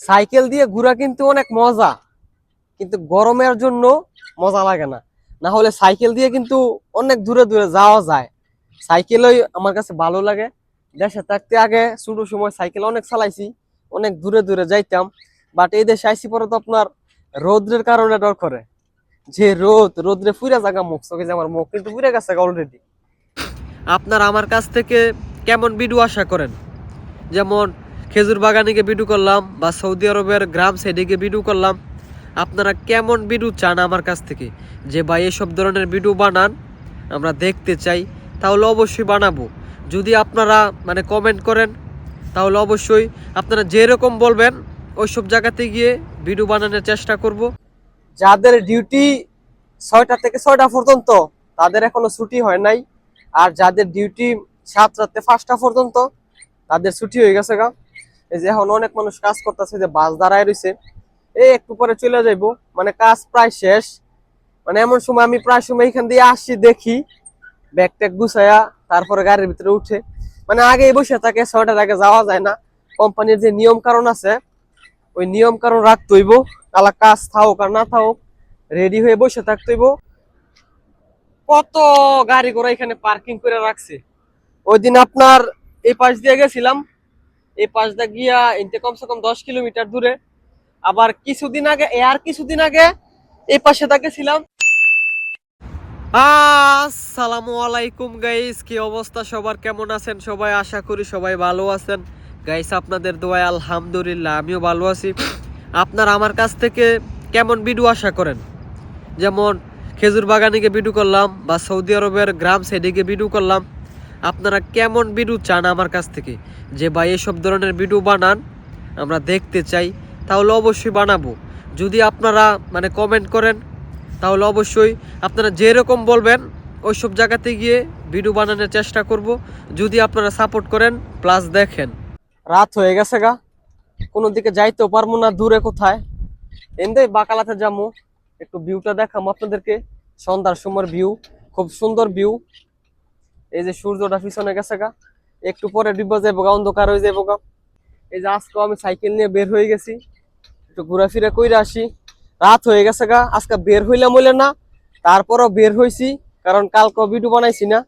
Cycle দিয়ে ঘোরা কিন্তু অনেক মজা, কিন্তু গরমের জন্য মজা লাগে না। না হলে সাইকেল দিয়ে কিন্তু অনেক দূরে দূরে যাওয়া যায়। সাইকেলই আমার কাছে ভালো লাগে। দেশে থাকতে আগে ছোট সময় সাইকেল অনেক চালাইছি, অনেক দূরে দূরে যাইতাম। বাট এই দেশে আইসি পরে তো আপনার রোদ্রের কারণে ডর করে। যে রোদ, রোদ্রে ফুইরা জায়গা মুখ, চোখে আমার মুখ কিন্তু ফুইরা গেছে অলরেডি আপনার আমার কাছ থেকে কেমন ভিডিও আশা করেন? যেমন খেজুর বাগানে গিয়ে ভিডিও করলাম বা সৌদি আরবের গ্রাম সাইডে গিয়ে ভিডিও করলাম। আপনারা কেমন ভিডিও চান আমার কাছ থেকে? যে ভাই এসব ধরনের ভিডিও বানান, আমরা দেখতে চাই, তাহলে অবশ্যই বানাবো। যদি আপনারা মানে কমেন্ট করেন, তাহলে অবশ্যই আপনারা যেরকম বলবেন, ওইসব জায়গাতে গিয়ে ভিডিও বানানোর চেষ্টা করব। যাদের ডিউটি ছয়টা থেকে ছয়টা পর্যন্ত, তাদের এখনও ছুটি হয় নাই। আর যাদের ডিউটি সাতটাতে পাঁচটা পর্যন্ত, তাদের ছুটি হয়ে গেছে গা। এই যে এখন অনেক মানুষ কাজ করতেছে যে বাস দাঁড়ায় রয়েছে এই একটু পরে চলে যাইবো। মানে কাজ প্রায় শেষ। মানে এমন সময় আমি প্রায় সময় এখান দিয়ে আসছি দেখি। ব্যাগ ট্যাগ গুছায়া তারপরে গাড়ির ভিতরে উঠে। মানে আগে বসে থাকে, ছয়টার আগে যাওয়া যায় না। কোম্পানির যে নিয়ম কারণ আছে, ওই নিয়ম কারণ রাখতে হইব। কালা কাজ থাকুক আর না থাকুক, রেডি হয়ে বসে থাকতে হইব। কত গাড়ি ঘোড়া এখানে পার্কিং করে রাখছে। ওই দিন আপনার এই পাশ দিয়ে গেছিলাম। এই পাশ দিয়ে গিয়া এতে কমসে কম দশ কিলোমিটার দূরে। আবার কিছুদিন আগে আর কিছুদিন আগে এই পাশে গেছিলাম আসসালামু আলাইকুম গাইস কি অবস্থা? সবার কেমন আছেন? সবাই আশা করি সবাই ভালো আছেন। গাইস আপনাদের দোয়ায় আলহামদুলিল্লাহ, আমিও ভালো আছি। আপনার আমার কাছ থেকে কেমন ভিডিও আশা করেন? যেমন খেজুর বাগানে গিয়ে ভিডিও করলাম, বা সৌদি আরবের গ্রাম সাইডে গিয়ে ভিডিও করলাম। আপনারা কেমন ভিডিও চান আমার কাছ থেকে? যে ভাই এসব ধরনের ভিডিও বানান, আমরা দেখতে চাই, তাহলে অবশ্যই বানাবো। যদি আপনারা মানে কমেন্ট করেন, তাহলে অবশ্যই আপনারা যেরকম বলবেন ওই সব জায়গাতে গিয়ে ভিডিও বানানোর চেষ্টা করব। যদি আপনারা সাপোর্ট করেন প্লাস দেখেন। রাত হয়ে গেছে গা। কোনো দিকে যাইতেও পারব না, দূরে কোথায়? এমনি বাকালাতে যাব। একটু ভিউটা দেখাম আপনাদেরকে। সন্ধ্যার সময় ভিউ খুব সুন্দর ভিউ এই যে সূর্যটা পিছনে গেছে গা। একটু পরে ডিব্বা যাব গা, অন্ধকার হয়ে যাব গা। এই যে আজকে আমি সাইকেল নিয়ে বের হয়ে গেছি। একটু ঘোরাফেরা কইরা আসি। রাত হয়ে গেছে গা, আজকে বের হইলাম হইলে না, তারপরও বের হইছি, কারণ কালকে ভিডিও বানাইছি না,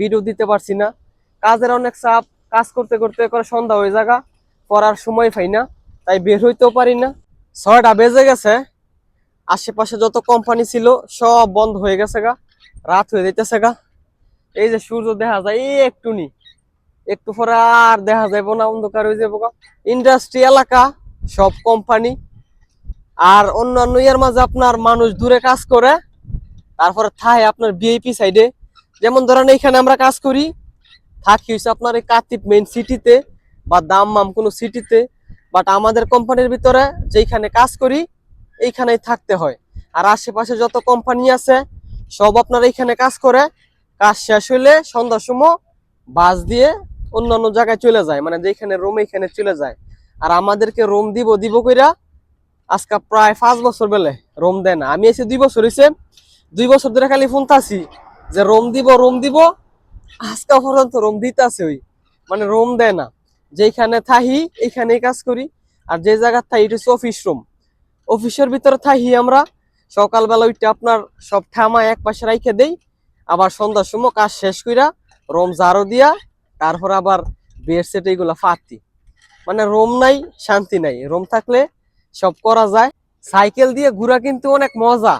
ভিডিও দিতে পারছি না। কাজের অনেক চাপ, কাজ করতে করতে করে সন্ধ্যা হয়ে যাগা, পড়ার সময় পাই না, তাই বের হইতেও পারি না। ছয়টা বেজে গেছে, আশেপাশে যত কোম্পানি ছিল সব বন্ধ হয়ে গেছে গা, রাত হয়ে যাইতেছে গা। এই যে সূর্য দেখা যায়, এই একটু নি একটু পরে আর দেখা যাব না, অন্ধকার হয়ে যাব ইন্ডাস্ট্রি এলাকা, সব কোম্পানি আর অন্যান্য ইয়ার মাঝে আপনার মানুষ দূরে কাজ করে, তারপরে থায় আপনার বিআইপি সাইডে যেমন ধরেন এইখানে আমরা কাজ করি, থাকি হচ্ছে আপনার এই কাতিপ মেইন সিটিতে বা দাম মাম কোনো সিটিতে বাট আমাদের কোম্পানির ভিতরে যেইখানে কাজ করি, এইখানেই থাকতে হয়। আর আশেপাশে যত কোম্পানি আছে, সব আপনার এইখানে কাজ করে। কাজ শেষ হইলে সন্ধ্যার সময় বাস দিয়ে অন্য অন্য জায়গায় চলে যায়। মানে যেখানে রুম এইখানে চলে যায়। আর আমাদেরকে রুম দিব দিব কইরা আজকে প্রায় পাঁচ বছর বেলে রোম দেয় না। আমি এসে দুই বছর হয়েছে দুই বছর ধরে খালি ফোন তাছি যে রোম দিব রোম দিব, আজকে পর্যন্ত রোম দিতে আছে ওই। মানে রোম দেয় না। যেখানে থাহি, এইখানেই কাজ করি। আর যে জায়গার থাই এটা হচ্ছে অফিস রুম অফিসের ভিতরে থাহি আমরা, সকালবেলা ওইটা আপনার সব থামা এক পাশে রাইখে দেই। আবার সন্ধ্যার সময় কাজ শেষ কইরা রোম জারো দিয়া, তারপর আবার বেড সেট এইগুলা ফাতি মানে রোম নাই, শান্তি নাই। রোম থাকলে সব করা যায়। সাইকেল দিয়ে ঘোরা কিন্তু অনেক মজা।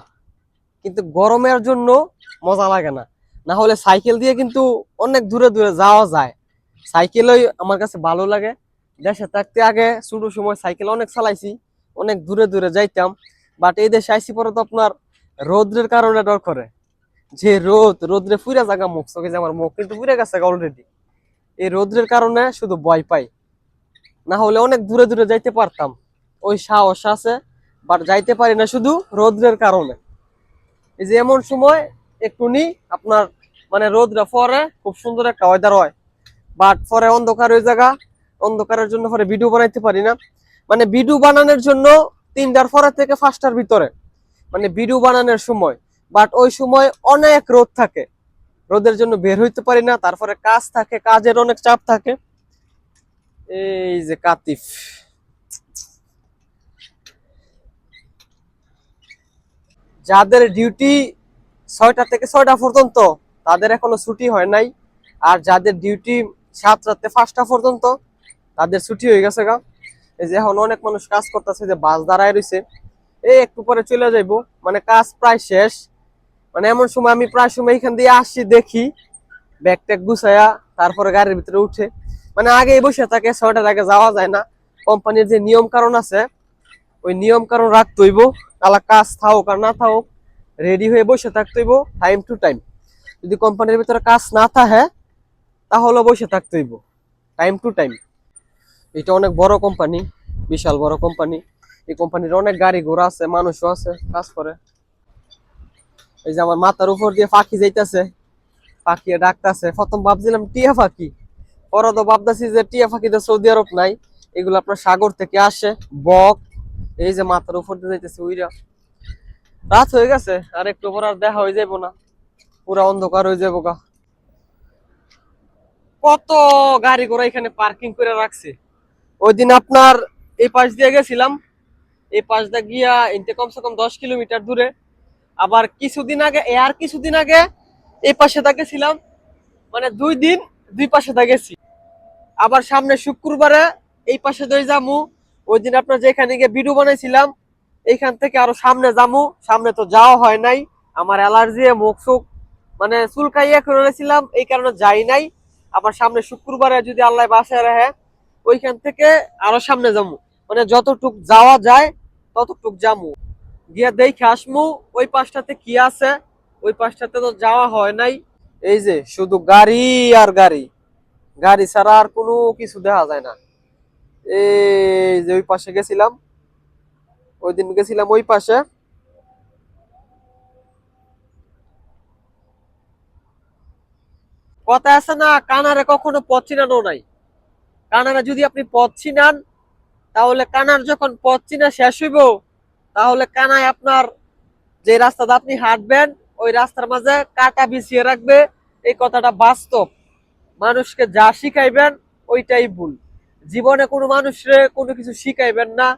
কিন্তু গরমের জন্য মজা লাগে না। না হলে সাইকেল দিয়ে কিন্তু অনেক দূরে দূরে যাওয়া যায়। সাইকেলই আমার কাছে ভালো লাগে। দেশে থাকতে আগে ছোট সময় সাইকেল অনেক চালাইছি, অনেক দূরে দূরে যাইতাম। বাট এই দেশে আইসি পরে তো আপনার রোদ্রের কারণে ডর করে। যে রোদ, রোদ্রে ফুইরা জায়গা মুখ, চোখে যে আমার মুখ, কিন্তু ফুইরা গেছে অলরেডি এই রোদ্রের কারণে শুধু ভয় পাই। না হলে অনেক দূরে দূরে যাইতে পারতাম। ওই সাহস আছে বাট যাইতে পারি না শুধু রোদ্রের কারণে। এই যে এমন সময় একটু নি, আপনার মানে রোদরা পরে খুব সুন্দর একটা ওয়েদার হয়। বাট পরে অন্ধকার ওই জায়গা অন্ধকারের জন্য পরে ভিডিও বানাইতে পারি না। মানে ভিডিও বানানোর জন্য তিনটার পরে থেকে পাঁচটার ভিতরে। মানে ভিডিও বানানোর সময়। বাট ওই সময় অনেক রোদ থাকে। রোদের জন্য বের হইতে পারি না, তারপরে কাজ থাকে, কাজের অনেক চাপ থাকে। এই যে কাতিফ। যাদের ডিউটি ছয়টা থেকে ছয়টা পর্যন্ত, তাদের এখনও ছুটি হয় নাই। আর যাদের ডিউটি সাত রাতে পাঁচটা পর্যন্ত, তাদের ছুটি হয়ে গেছে গা। এই যে এখন অনেক মানুষ কাজ করতেছে যে বাস দাঁড়ায় রয়েছে এই একটু পরে চলে যাইব। মানে কাজ প্রায় শেষ। মানে এমন সময় আমি প্রায় সময় এখান দিয়ে আসছি দেখি ব্যাগ ট্যাগ গুছাইয়া তারপরে গাড়ির ভিতরে উঠে। মানে আগে বসে থাকে, ছয়টার আগে যাওয়া যায় না। কোম্পানির যে নিয়ম কারণ আছে, ওই নিয়ম কারণ রাখতে হইব। কালা কাজ থাকুক আর না থাকুক রেডি হয়ে বসে থাকতে হইব টাইম টু টাইম যদি কোম্পানির ভিতরে কাজ না থাকে, তাহলে বসে থাকতে হইব। টাইম টু টাইম এটা অনেক বড় কোম্পানি, বিশাল বড় কোম্পানি। এই কোম্পানির অনেক গাড়ি ঘোড়া আছে, মানুষও আছে, কাজ করে। এই যে আমার মাথার উপর দিয়ে পাখি যাইতেছে পাখি ডাকতেছে। প্রথম ভাবছিলাম, টিয়া পাখি পরে তো ভাবতেছি যে টিয়া পাখি তো সৌদি আরব নাই, এগুলো আপনার সাগর থেকে আসে, বক, এই যে মাথার উপর দিয়ে যাইতেছে উইরা। রাত হয়ে গেছে, আর একটু পর আর দেখা হয়ে যাব না। পুরা অন্ধকার হয়ে যাব গা। কত গাড়ি ঘোড়া এখানে পার্কিং করে রাখছে। ওই দিন আপনার এই পাশ দিয়ে গেছিলাম, এই পাশ দিয়ে গিয়া এনতে কমসে কম দশ কিলোমিটার দূরে আবার কিছুদিন আগে আর কিছুদিন আগে এই পাশে গেছিলাম। মানে দুই দিন দুই পাশে গেছি। আবার সামনে শুক্রবারে এই পাশে দই জামু ওই দিন আপনার যেখানে গিয়ে ভিডিও বানাইছিলাম, এইখান থেকে আরও সামনে জামু সামনে তো যাওয়া হয় নাই, আমার অ্যালার্জি, মুখ সুখ মানে চুলকাইয়া করেছিলাম এই কারণে যাই নাই। আবার সামনে শুক্রবারে যদি আল্লাহ বাসায় রাখে, ওইখান থেকে আরও সামনে যামু। মানে যতটুক যাওয়া যায়, ততটুক যামু। গিয়া দেখে আসমু, ওই পাশটাতে কি আছে? ওই পাশটাতে তো যাওয়া হয় নাই। এই যে, শুধু গাড়ি আর গাড়ি। গাড়ি ছাড়া আর কোনো কিছু দেখা যায় না। এই যে, ওই পাশে গেছিলাম। ওই দিন গেছিলাম ওই পাশে। কথা আছে না, কানারে কখনো পথ চিনানো নাই। কানারে যদি আপনি পথ চিনান, তাহলে কানার যখন পথ চিনা শেষ হইব তাহলে কানায় আপনার যে রাস্তাটা আপনি হাঁটবেন, ওই রাস্তার মাঝে কাটা বিছিয়ে রাখবে। এই কথাটা বাস্তব। মানুষকে যা শিখাইবেন, ওইটাই ভুল। জীবনে কোনো মানুষরে কোনো কিছু শিখাইবেন না।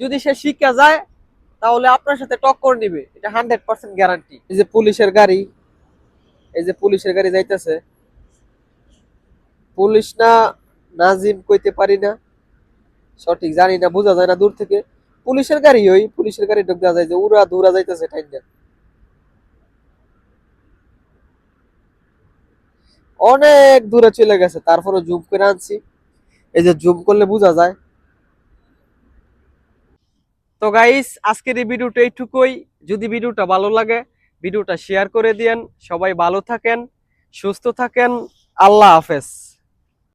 যদি সে শিখা যায়, তাহলে আপনার সাথে টক্কর নিবে। এটা হান্ড্রেড পার্সেন্ট গ্যারান্টি। এই যে পুলিশের গাড়ি, এই যে পুলিশের গাড়ি যাইতেছে। পুলিশ না নাজিম কইতে পারি না। সঠিক জানি না, বোঝা যায় না দূর থেকে। পুলিশের গাড়ি, ওই পুলিশের গাড়ি ঢুকা যায় যে উড়া দৌড়া যাইতেছে অনেক দূরে চলে গেছে তারপরে জুম করে আনছি। এই যে জুম করলে বোঝা যায়। তো গাইস আজকের এই ভিডিওটা এইটুকুই। যদি ভিডিওটা ভালো লাগে, ভিডিওটা শেয়ার করে দিয়েন। সবাই ভালো থাকেন, সুস্থ থাকেন। আল্লাহ হাফেজ।